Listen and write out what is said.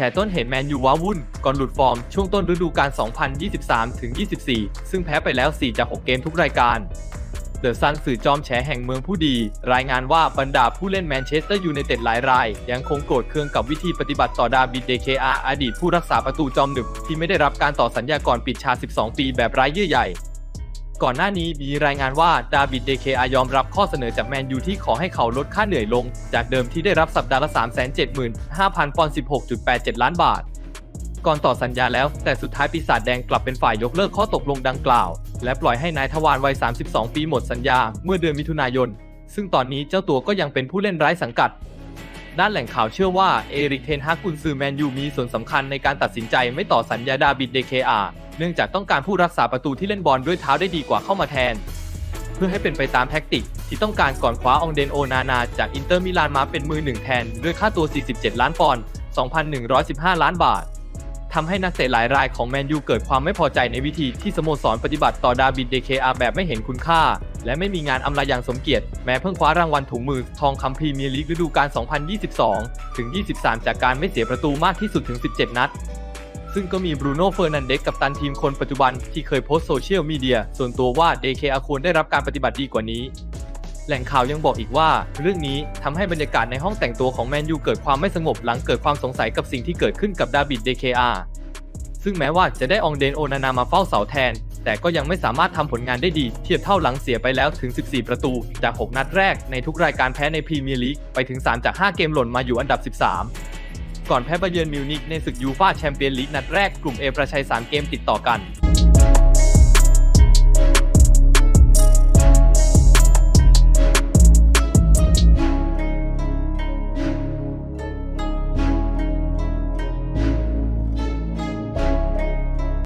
แฉต้นเหตุแมนยูว้าวุ่น ก่อนหลุดฟอร์มช่วงต้นฤดูกาล 2023-24 ซึ่งแพ้ไปแล้ว 4 จาก 6 เกมทุกรายการ เดอะซันสื่อจอมแฉแห่งเมืองผู้ดี รายงานว่าบรรดาผู้เล่นแมนเชสเตอร์ยูไนเต็ดหลายราย ยังคงโกรธเคืองกับวิธีปฏิบัติต่อดาบิดเดเคอาอดีตผู้รักษาประตูจอมหนึบที่ไม่ได้รับการต่อสัญญาก่อนปิดชา12 ปีแบบไร้เยื่อใย ก่อนหน้านี้มีรายงานว่าดาบิดเดเคอายอมรับข้อเสนอจากแมนยูที่ขอให้เขาลดค่าเหนื่อยลง จากเดิมที่ได้รับสัปดาห์ละ375,000ปอนด์16.87 ล้านบาท ก่อนต่อสัญญาแล้ว แต่สุดท้ายปีศาจแดงกลับเป็นฝ่ายยกเลิกข้อตกลงดังกล่าว และปล่อยให้นายทวารวัย 32 ปีหมดสัญญาเมื่อเดือนมิถุนายน ซึ่งตอนนี้เจ้าตัวก็ยังเป็นผู้เล่นไร้สังกัด ด้านแหล่งข่าวเชื่อว่าเอริกเทนฮากกุนซือแมนยูมีส่วนสำคัญในการตัดสินใจไม่ต่อสัญญาดาบิดเดเคอา เนื่องจากต้องการผู้รักษาประตูที่เล่นบอลด้วยเท้าได้ดีกว่าเข้ามาแทน เพื่อให้เป็นไปตามแท็กติก ที่ต้องการก่อนคว้าองเดนโอนานา จากอินเตอร์มิลานมาเป็นมือหนึ่งแทน ด้วยค่าตัว 47 ล้านปอนด์ 2,115 ล้านบาททำให้นักเตะหลายรายของแมนยูเกิดความไม่พอใจในวิธีที่สโมสรปฏิบัติต่อดาบิดเดเคอาแบบไม่เห็นคุณค่า และไม่มีงานอำลาอย่างสมเกียรติ แม้เพิ่งคว้ารางวัลถุงมือทองคำพรีเมียร์ลีกฤดูกาล 2022 ถึง 23 จากการไม่เสียประตูมากที่สุดถึง 17 นัด ซึ่งก็มีบรูโน่เฟอร์นันเดสกับตันทีมคนปัจจุบันที่เคยโพสโซเชียลมีเดียส่วนตัวว่าเดเคอาควรได้รับการปฏิบัติดีกว่านี้ แหล่งข่าวยังบอกอีกว่า เรื่องนี้ทำให้บรรยากาศในห้องแต่งตัวของแมนยูเกิดความไม่สงบหลังเกิดความสงสัยกับสิ่งที่เกิดขึ้นกับดาบิดเดเคอาซึ่งแม้ว่าจะได้อองเดนโอนานามาเฝ้าเสาแทน แต่ก็ยังไม่สามารถทำผลงานได้ดี เทียบเท่าหลังเสียไปแล้วถึง 14 ประตู จาก 6 นัดแรกในทุกรายการแพ้ในพรีเมียร์ลีกไปถึง 3 จาก 5 เกมหล่นมาอยู่อันดับ 13 ก่อนแพ้บาเยิร์นมิวนิกในศึกยูฟ่าแชมเปี้ยนลีกนัดแรกกลุ่มเอประชัย3เกมติดต่อกัน